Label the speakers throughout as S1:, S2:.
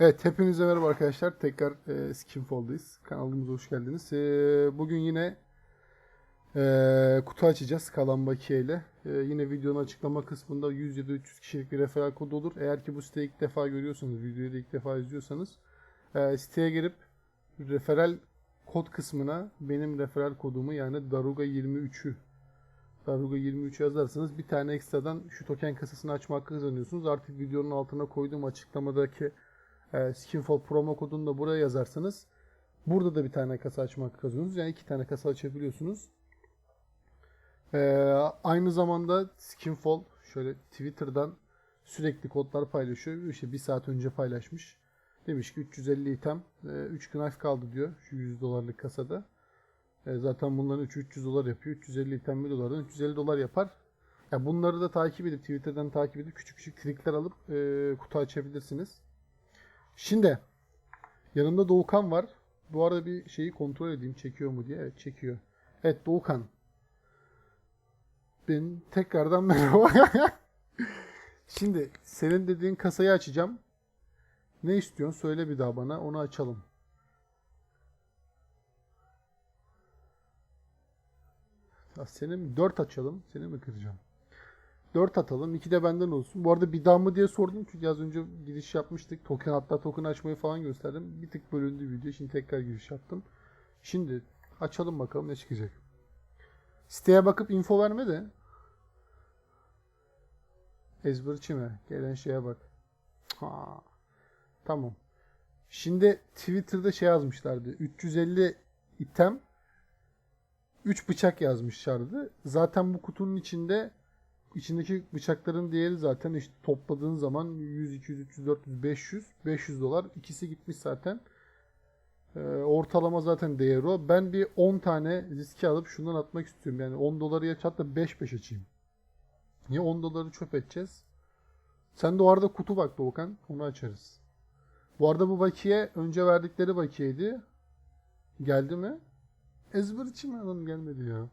S1: Evet, hepinize merhaba arkadaşlar. Tekrar e, Skinfall'dayız. Kanalımıza hoş geldiniz. E, bugün yine e, kutu açacağız kalan bakiye ile. E, yine videonun açıklama kısmında 100 ya da 300 kişilik bir referral kodu olur. Eğer ki bu siteyi ilk defa görüyorsanız, videoyu da ilk defa izliyorsanız e, siteye girip referral kod kısmına benim referral kodumu yani Daruga23'ü Daruga 23 yazarsanız bir tane ekstradan şu token kasasını açma hakkı kazanıyorsunuz. Artık videonun altına koyduğum açıklamadaki e, Skinfall promo kodunu da buraya yazarsanız burada da bir tane kasa açma hakkı kazanıyorsunuz. Yani iki tane kasa açabiliyorsunuz. E, aynı zamanda Skinfall şöyle Twitter'dan sürekli kodlar paylaşıyor. İşte bir saat önce paylaşmış. Demiş ki 350 item, e, 3 knife kaldı diyor şu 100 dolarlık kasada. E, zaten bunların 3 300 dolar yapıyor. 350 item 1 dolardan 350 dolar yapar. Ya bunları da takip edip Twitter'dan takip edip küçük küçük trikler alıp e, kutu açabilirsiniz. Şimdi yanımda Doğukan var. Bu arada bir şeyi kontrol edeyim çekiyor mu diye. Evet çekiyor. Evet Doğukan. Ben tekrardan merhaba. Şimdi senin dediğin kasayı açacağım. Ne istiyorsun? Söyle bir daha bana. Onu açalım. Senin 4 açalım. Seni mi kıracağım? 4 atalım. 2 de benden olsun. Bu arada bir daha mı diye sordum çünkü az önce giriş yapmıştık. Token hatta token açmayı falan gösterdim. Bir tık bölündü video. Şimdi tekrar giriş yaptım. Şimdi açalım bakalım ne çıkacak. Siteye bakıp info verme de. Ezberçi mi? Gelen şeye bak. Ha. Tamam. Şimdi Twitter'da şey yazmışlardı. 350 item 3 bıçak yazmışlardı. Zaten bu kutunun içinde içindeki bıçakların değeri zaten işte topladığın zaman 100, 200, 300, 400, 500, 500 dolar. İkisi gitmiş zaten. Ee, ortalama zaten değeri o. Ben bir 10 tane riski alıp şundan atmak istiyorum. Yani 10 doları ya hatta 5 5 açayım. Niye 10 doları çöp edeceğiz? Sen de o arada kutu bak Doğukan. Onu açarız. Bu arada bu bakiye önce verdikleri bakiyeydi. Geldi mi? Ezber için mi adam gelmedi ya.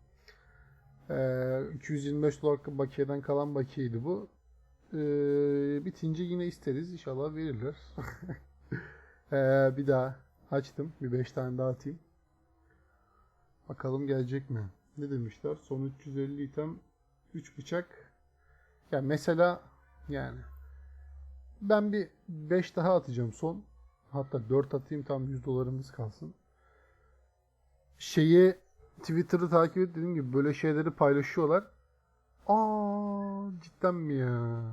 S1: Ee, 225 dolar bakiyeden kalan bakiyeydi bu. Ee, bitince yine isteriz. İnşallah verirler. ee, bir daha açtım. Bir 5 tane daha atayım. Bakalım gelecek mi? Ne demişler? Son 350 item 3 bıçak. Ya mesela yani ben bir 5 daha atacağım son. Hatta 4 atayım tam 100 dolarımız kalsın. Şeyi Twitter'ı takip et dediğim gibi böyle şeyleri paylaşıyorlar. Aa cidden mi ya?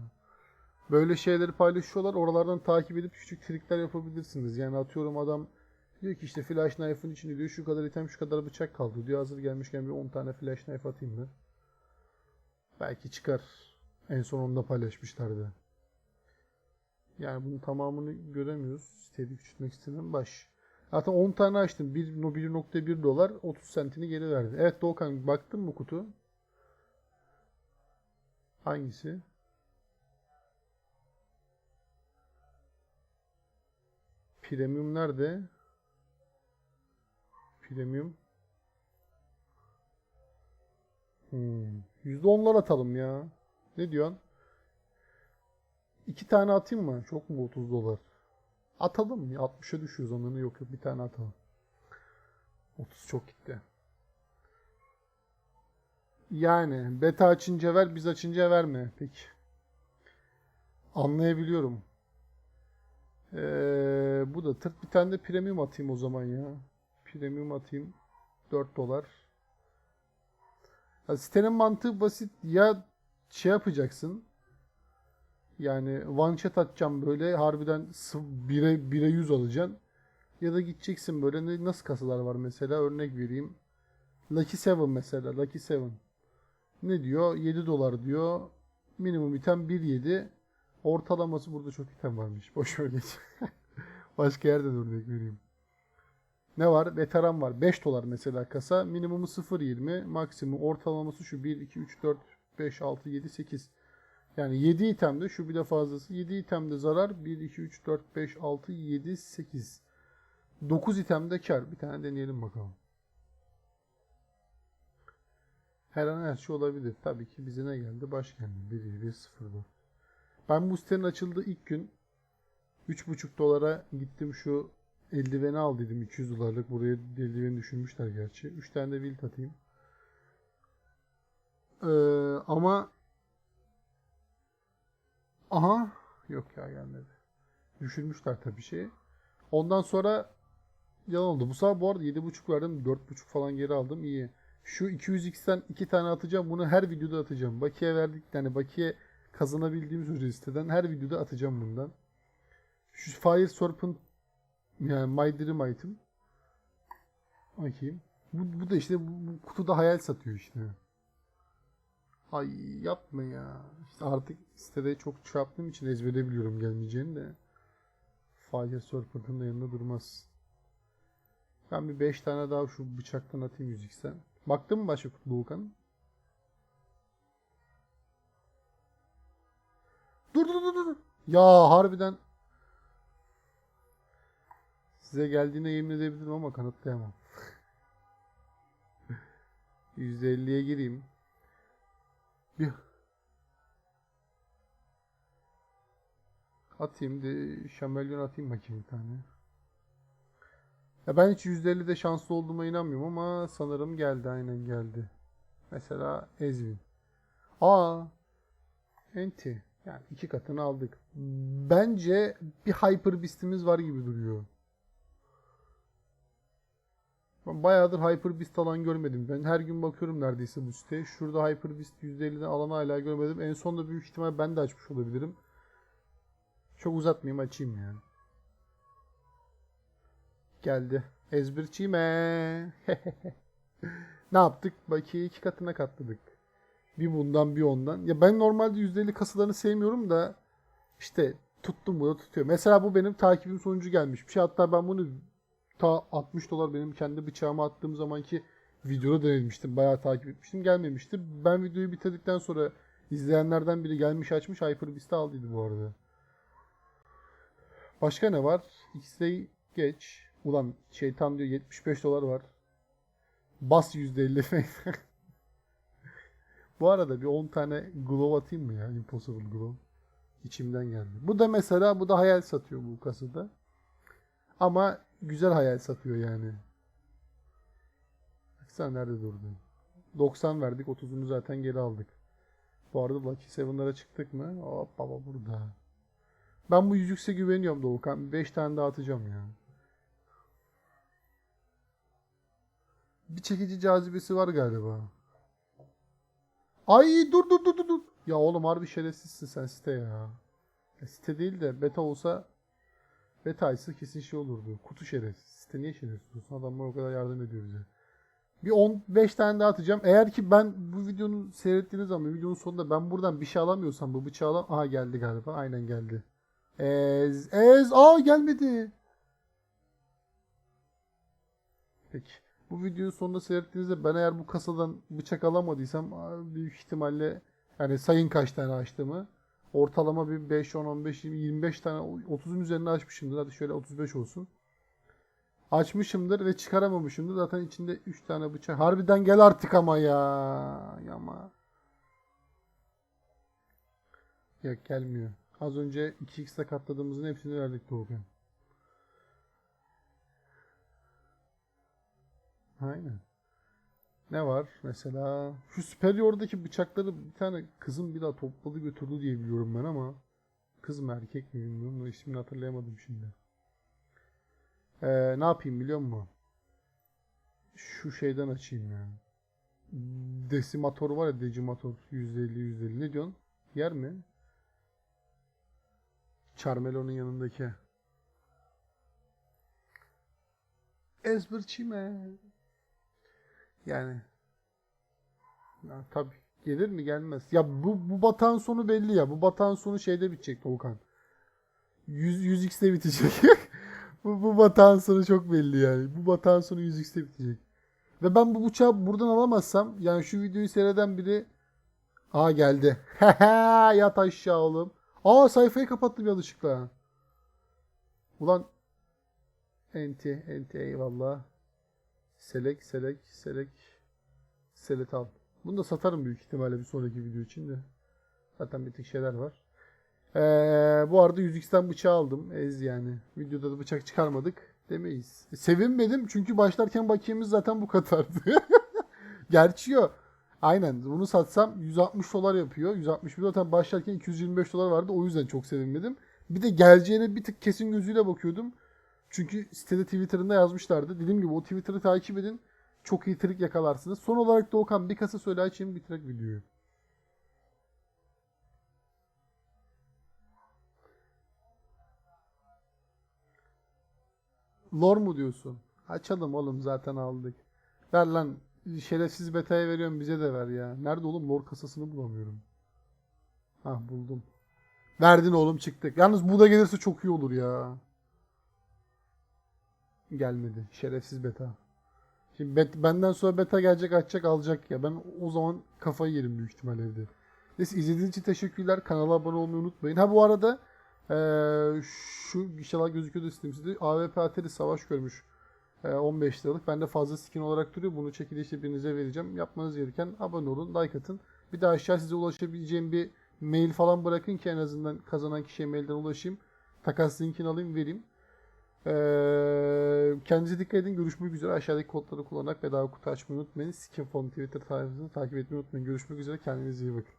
S1: Böyle şeyleri paylaşıyorlar. Oralardan takip edip küçük trikler yapabilirsiniz. Yani atıyorum adam diyor ki işte flash knife'ın içinde diyor şu kadar item şu kadar bıçak kaldı diyor. Hazır gelmişken bir 10 tane flash knife atayım mı? Belki çıkar. En son onu da paylaşmışlardı. Yani bunun tamamını göremiyoruz. Siteyi küçültmek istedim. Baş. Zaten 10 tane açtım. 1.1 dolar 30 centini geri verdi. Evet Doğukan baktın mı kutu? Hangisi? Premium nerede? Premium. Hmm. %10'lar atalım ya. Ne diyorsun? İki tane atayım mı? Çok mu 30 dolar? Atalım ya. 60'a düşüyoruz onları. Yok yok bir tane atalım. 30 çok gitti. Yani beta açınca ver biz açınca verme. Peki. Anlayabiliyorum. Ee, bu da tırt bir tane de premium atayım o zaman ya. Premium atayım. 4 dolar. Ya sitenin mantığı basit. Ya şey yapacaksın. Yani one shot atacağım böyle harbiden 1'e 1'e 100 alacaksın. Ya da gideceksin böyle ne, nasıl kasalar var mesela örnek vereyim. Lucky 7 mesela Lucky 7. Ne diyor? 7 dolar diyor. Minimum item 1.7. Ortalaması burada çok item varmış. Boş ver geç. Başka yerden örnek vereyim. Ne var? Veteran var. 5 dolar mesela kasa. Minimumu 0.20. Maksimum ortalaması şu 1, 2, 3, 4, 5, 6, 7, 8. Yani 7 itemde şu bir de fazlası. 7 itemde zarar. 1, 2, 3, 4, 5, 6, 7, 8. 9 itemde kar. Bir tane deneyelim bakalım. Her an her şey olabilir. Tabii ki bize ne geldi? Baş geldi. 1, 1, 0, 4. Ben bu sitenin açıldığı ilk gün 3,5 dolara gittim şu eldiveni aldıydım 200 dolarlık. Buraya eldiveni düşürmüşler gerçi. 3 tane de wilt atayım. Ee, ama aha yok ya gelmedi. Düşürmüşler tabii şeyi. Ondan sonra yalan oldu. Bu sefer bu arada 7.5 verdim. 4.5 falan geri aldım. İyi. Şu 200x'ten 2 tane atacağım. Bunu her videoda atacağım. Bakiye verdik. Yani bakiye kazanabildiğim sürece siteden her videoda atacağım bundan. Şu Fire Serpent yani My Dream Item. Bakayım. Bu, bu da işte bu, bu kutuda hayal satıyor işte. Ay yapma ya. İşte artık sitede çok çarptığım için ezbere biliyorum gelmeyeceğini de. Fire Serpent'ın da yanında durmaz. Ben bir 5 tane daha şu bıçaktan atayım yüzüksen. Baktın mı başka kutu Volkan? Dur dur dur dur. Ya harbiden size geldiğine yemin edebilirim ama kanıtlayamam. %50'ye gireyim. Bir atayım de şamelyon atayım bakayım bir tane. Ya ben hiç %50'de şanslı olduğuma inanmıyorum ama sanırım geldi aynen geldi. Mesela Ezvin. Aa Enti. Yani iki katını aldık. Bence bir Hyper Beast'imiz var gibi duruyor. Ben bayağıdır Hyper Beast alan görmedim. Ben her gün bakıyorum neredeyse bu siteye. Şurada Hyper Beast %50'den alan hala görmedim. En son da büyük ihtimal ben de açmış olabilirim. Çok uzatmayayım açayım yani. Geldi. Ezberçime. ne yaptık? Bakiye iki katına katladık. Bir bundan bir ondan. Ya ben normalde %50 kasalarını sevmiyorum da işte tuttum bunu tutuyor. Mesela bu benim takibim sonucu gelmiş bir şey. Hatta ben bunu ta 60 dolar benim kendi bıçağıma attığım zamanki videoda denemiştim. Bayağı takip etmiştim. Gelmemişti. Ben videoyu bitirdikten sonra izleyenlerden biri gelmiş açmış Hyper Beast'i aldıydı bu arada. Başka ne var? X-Ray geç. Ulan şeytan diyor 75 dolar var. Bas %50 falan. Bu arada bir 10 tane glove atayım mı ya? Impossible glove. İçimden geldi. Bu da mesela bu da hayal satıyor bu kasada. Ama güzel hayal satıyor yani. Baksana nerede durdu. 90 verdik. 30'unu zaten geri aldık. Bu arada Lucky 7'lara çıktık mı? Hop baba burada. Ben bu yüzükse güveniyorum Doğukan. 5 tane daha atacağım ya. Bir çekici cazibesi var galiba. Ay dur dur dur dur. Ya oğlum harbi şerefsizsin sen site ya. ya site değil de beta olsa beta ise kesin şey olurdu. Kutu şerefsiz. Site niye şerefsiz olsun? Adamlar o kadar yardım ediyor bize. Bir 15 tane daha atacağım. Eğer ki ben bu videonun seyrettiğiniz zaman videonun sonunda ben buradan bir şey alamıyorsam bu bıçağı alam... Aha geldi galiba. Aynen geldi. Ez ez. Aa gelmedi. Peki. Bu videonun sonunda seyrettiğinizde ben eğer bu kasadan bıçak alamadıysam büyük ihtimalle yani sayın kaç tane açtığımı ortalama bir 5, 10, 15, 20, 25 tane 30'un üzerine açmışımdır. Hadi şöyle 35 olsun. Açmışımdır ve çıkaramamışımdır. Zaten içinde 3 tane bıçak. Harbiden gel artık ama ya. Ama. Yok gelmiyor. Az önce 2x'te katladığımızın hepsini verdik Doğukan. Aynen. Ne var mesela? Şu Superior'daki bıçakları bir tane kızım bir daha topladı götürdü diye biliyorum ben ama kız mı erkek mi bilmiyorum. O ismini hatırlayamadım şimdi. Ee, ne yapayım biliyor musun? Şu şeyden açayım ya. Desimator var ya Decimator %50 %50 ne diyorsun? Yer mi? Charmelo'nun yanındaki. Ezberçime. Yani ya, tabii gelir mi gelmez. Ya bu bu batağın sonu belli ya. Bu batağın sonu şeyde bitecek Volkan. 100 100x'te bitecek. bu bu batağın sonu çok belli yani. Bu batağın sonu 100x'te bitecek. Ve ben bu bıçağı buradan alamazsam yani şu videoyu seyreden biri Aa geldi. Yat aşağı oğlum. Aa sayfayı kapattım yanlışlıkla. Ulan enti enti eyvallah. Selek, selek, selek, selet al. Bunu da satarım büyük ihtimalle bir sonraki video için de. Zaten bir tık şeyler var. Ee, bu arada 100x'ten bıçağı aldım. Ez yani. Videoda da bıçak çıkarmadık demeyiz. E, sevinmedim çünkü başlarken bakiyemiz zaten bu kadardı. Gerçi yok. Aynen bunu satsam 160 dolar yapıyor. 161 zaten başlarken 225 dolar vardı. O yüzden çok sevinmedim. Bir de geleceğine bir tık kesin gözüyle bakıyordum. Çünkü sitede Twitter'ında yazmışlardı. Dediğim gibi o Twitter'ı takip edin. Çok iyi trik yakalarsınız. Son olarak da Okan bir kasa söyle açayım bitirek videoyu. Lor mu diyorsun? Açalım oğlum zaten aldık. Ver lan şerefsiz beta'ya veriyorum bize de ver ya. Nerede oğlum lor kasasını bulamıyorum. Hah buldum. Verdin oğlum çıktık. Yalnız bu da gelirse çok iyi olur ya. Gelmedi. Şerefsiz beta. Şimdi bet, benden sonra beta gelecek açacak alacak ya. Ben o zaman kafayı yerim büyük ihtimal evde. Neyse izlediğiniz için teşekkürler. Kanala abone olmayı unutmayın. Ha bu arada eee, şu inşallah gözüküyordu sistemimizde. AWP Atari savaş görmüş. Eee, 15 liralık. Bende fazla skin olarak duruyor. Bunu çekilişle birinize vereceğim. Yapmanız gereken abone olun, like atın. Bir de aşağı size ulaşabileceğim bir mail falan bırakın ki en azından kazanan kişiye mailden ulaşayım. Takas linkini alayım vereyim. Ee, kendinize dikkat edin. Görüşmek üzere. Aşağıdaki kodları kullanarak bedava kutu açmayı unutmayın. Skinfon Twitter sayfasını takip etmeyi unutmayın. Görüşmek üzere. Kendinize iyi bakın.